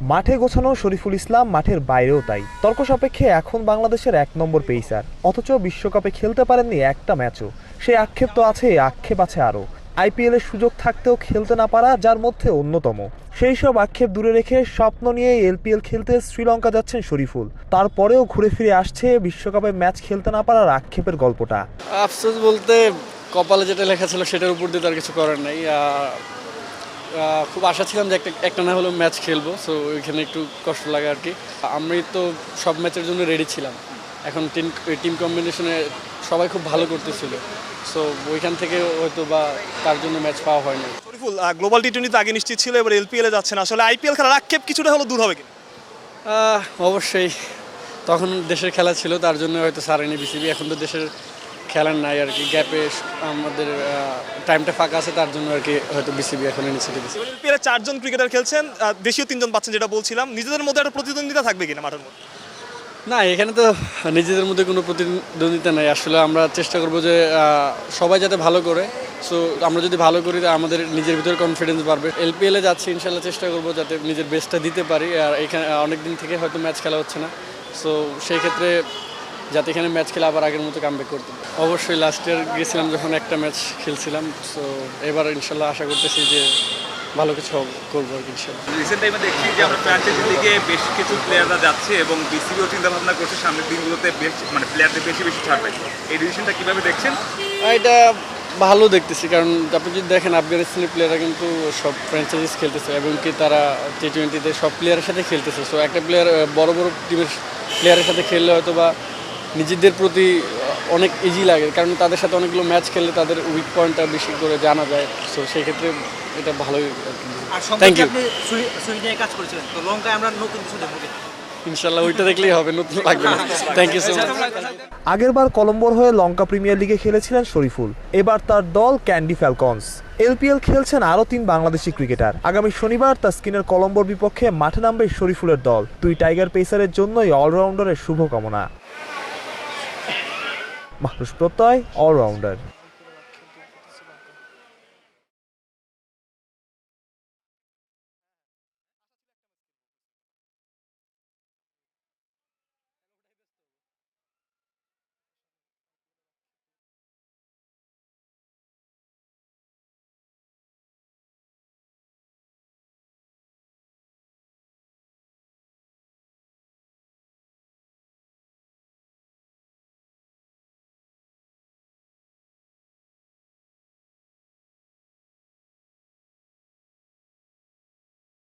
মাঠে গোছানো শরীফুল ইসলাম মাঠের বাইরেও তাই। তর্ক সাপেক্ষে এখন বাংলাদেশের এক নম্বর পেসার। অথচ বিশ্বকাপে খেলতে পারেননি একটা ম্যাচও। সেই আক্ষেপ তো আছে, আক্ষেপ আছে আরও। আইপিএলের সুযোগ থাকতেও খেলতে না পারা যার মধ্যে অন্যতম। সেই সব আক্ষেপ দূরে রেখে স্বপ্ন নিয়ে এলপিএল খেলতে শ্রীলঙ্কা যাচ্ছেন শরীফুল। তারপরেও ঘুরে ফিরে আসছে বিশ্বকাপে ম্যাচ খেলতে না পারার আক্ষেপের গল্পটা। আফসোস বলতে কপালে যেটা লেখা ছিল সেটার উপর দিয়ে তার কিছু করার নাই। খুব আশা ছিলাম যে একটা একটা না হলেও ম্যাচ খেলব সো ওইখানে একটু কষ্ট লাগে আর কি। আমি তো সব ম্যাচের জন্য রেডি ছিলাম। এখন টিম টিম কম্বিনেশনে সবাই খুব ভালো করতেছিল। সো ওইখান থেকে হয়তো বা তার জন্য ম্যাচ পাওয়া হয়নি শরীফুল গ্লোবাল টি টোয়েন্টিতে আগে নিশ্চিত ছিল এবার এলপিএলে যাচ্ছেন। আসলে আইপিএল খেলার আক্ষেপ কিছুটা হলো দূর হবে আহ, অবশ্যই। তখন দেশের খেলা ছিল তার জন্য হয়তো সারেনি বিসিবি। এখন তো দেশের খেলার নাই আর কি গ্যাপে আমাদের টাইমটা ফাঁকা আছে তার জন্য আর কি হয়তো বিসিবি এখন ইনিশিয়েটিভ দিচ্ছে চারজন ক্রিকেটার খেলছেন দেশীয় তিনজন পাচ্ছেন যেটা বলছিলাম নিজেদের মধ্যে একটা প্রতিদ্বন্দ্বিতা থাকবে কিনা মাঠের মধ্যে? না এখানে তো নিজেদের মধ্যে কোনো প্রতিদ্বন্দ্বিতা নাই। আসলে আমরা চেষ্টা করব যে সবাই যাতে ভালো করে সো আমরা যদি ভালো করি আমাদের নিজের ভিতরে কনফিডেন্স বাড়বে। এলপিএলে যাচ্ছি ইনশাল্লাহ চেষ্টা করব যাতে নিজের বেস্টটা দিতে পারি আর এখানে অনেক দিন থেকে হয়তো ম্যাচ খেলা হচ্ছে না। সো সেই ক্ষেত্রে যাতে এখানে ম্যাচ খেলে আবার আগের মতো কামব্যাক করতে। অবশ্যই লাস্ট ইয়ার গেছিলাম যখন একটা ম্যাচ খেলছিলাম সো এবার ইনশাল্লাহ আশা করতেছি যে ভালো কিছু করব আর কি ইনশাল্লাহ। রিসেন্ট টাইমে দেখছি যে আমরা ফ্র্যাঞ্চাইজি লিগে বেশ কিছু প্লেয়াররা যাচ্ছে এবং বিসিবিও চিন্তা ভাবনা করছে সামনের দিনগুলোতে বেশ মানে প্লেয়ারদের বেশি বেশি ছাড়বে এই ডিসিশনটা কীভাবে দেখছেন? এটা ভালো দেখতেছি কারণ আপনি যদি দেখেন আফগানিস্তানের প্লেয়াররা কিন্তু সব ফ্র্যাঞ্চাইজিস খেলতেছে এবং কি তারা টি টোয়েন্টিতে সব প্লেয়ারের সাথে খেলতেছে। সো একটা প্লেয়ার বড় বড় টিমের প্লেয়ারের সাথে খেললে হয়তো বা নিজেদের প্রতি অনেক ইজি লাগে কারণ তাদের সাথে অনেকগুলো ম্যাচ খেললে তাদের উইক পয়েন্টটা বেশি করে জানা যায়। সো সেক্ষেত্রে এটা ভালোই থ্যাংক ইউ আপনি সুরি সুরি নিয়ে কাজ করেছিলেন তো লঙ্কায় আমরা নতুন কিছু ইনশাল্লাহ ওইটা দেখলেই হবে নতুন লাগবে থ্যাংক ইউ সো মাচ আগেরবার কলম্বোর হয়ে লঙ্কা প্রিমিয়ার লিগে খেলেছিলেন শরীফুল এবার তার দল ক্যান্ডি ফ্যালকনস। এলপিএল খেলছেন আরও তিন বাংলাদেশি ক্রিকেটার। আগামী শনিবার তাস্কিনের কলম্বোর বিপক্ষে মাঠে নামবে শরীফুলের দল। দুই টাইগার পেসারের জন্যই অলরাউন্ডারের শুভকামনা। মাহরুষ প্রত্যয় অলরাউন্ডার